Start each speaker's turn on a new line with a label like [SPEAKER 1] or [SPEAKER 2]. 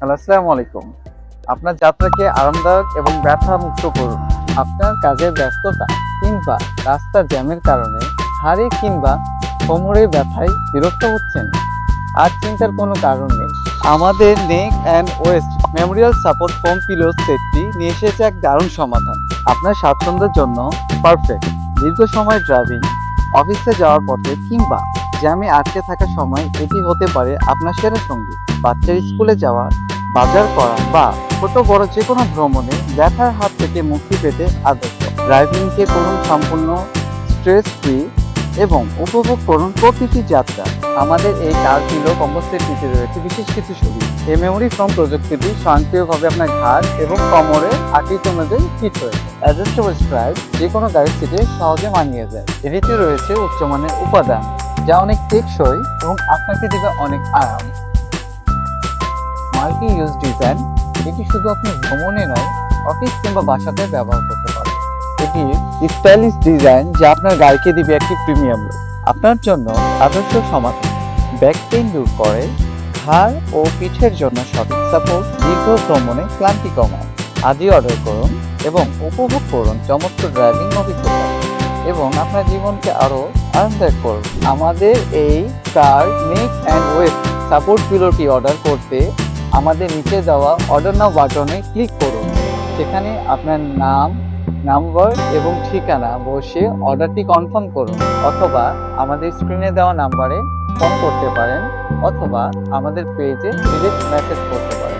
[SPEAKER 1] Hello, আসসালামু আলাইকুম। আপনার যাত্রাকে আরামদায়ক এবং ব্যথা মুক্ত করুন। আপনার কাজের ব্যস্ততা কিংবা রাস্তার জ্যামের কারণে হাড়ে কিংবা কোমরে ব্যথায় বিরক্ত হচ্ছেন? আর চিন্তার কোনো কারণ নেই। আমাদের neck and waist memorial support foam pillow সেটটি নিয়ে এসেছে এক দারুণ সমাধান। আপনার স্বাচ্ছন্দ্যের জন্য পারফেক্ট। দীর্ঘ সময় ড্রাইভিং, অফিসে যাওয়ার পথে কিংবা জ্যামে আটকে থাকার সময় এটি হতে পারে আপনার সেরা সঙ্গী। বাচ্চার স্কুলে যাওয়া বাজার করা বা ছোট বড় যে কোনো ভ্রমণে ব্যথার হাত থেকে মুক্তি পেতে আদর্শ। ড্রাইভিংকে করুন সম্পূর্ণ স্ট্রেস ফ্রি এবং উপভোগ করুন প্রতিটি যাত্রা। আমাদের এই কার কিলো কম্পোস্টেরটিতে রয়েছে বিশেষ কিছু সুবিধা এই মেমোরি ফর্ম প্রযুক্তিটি স্বয়ংক্রিয়ভাবে আপনার ঘাড় এবং কোমরের আকৃতি অনুযায়ী ফিট রয়েছে। অ্যাডজাস্টেবল স্ট্রাইপ যে কোনো গাড়ির সিটে সহজে মানিয়ে যায়। এটিতে রয়েছে উচ্চমানের উপাদান, যা অনেক টেকসই এবং আপনাকে দেবে অনেক আরাম। মাল্টি ইউজ ডিজাইন, এটি শুধু আপনি ভ্রমণে নয়, অফিস কিংবা বাসাতে ব্যবহার করতে পারেন। এটি স্টাইলিশ ডিজাইন যা আপনার গাড়িকে দিবে একটি প্রিমিয়াম লুক আপনার জন্য আদর্শ সমাধান। ব্যাক পেইন দূর করে, ঘাড় ও পিঠের জন্য সঠিক সাপোর্ট দীর্ঘ ভ্রমণে ক্লান্তি কমায়। আজই অর্ডার করুন এবং উপভোগ করুন চমৎকার ড্রাইভিং অভিজ্ঞতা। এবং আপনার জীবনকে আরও আরামদায়ক করুন। আমাদের এই car, neck and waist support পিলোটি order করতে আমাদের নিচে দেওয়া অর্ডার নাও বাটনে ক্লিক করুন। সেখানে আপনার নাম, নাম্বার এবং ঠিকানা বসে অর্ডারটি কনফার্ম করুন। অথবা আমাদের স্ক্রিনে দেওয়া নাম্বারে ফোন করতে পারেন, অথবা আমাদের পেজে ডিরেক্ট মেসেজ করতে পারেন।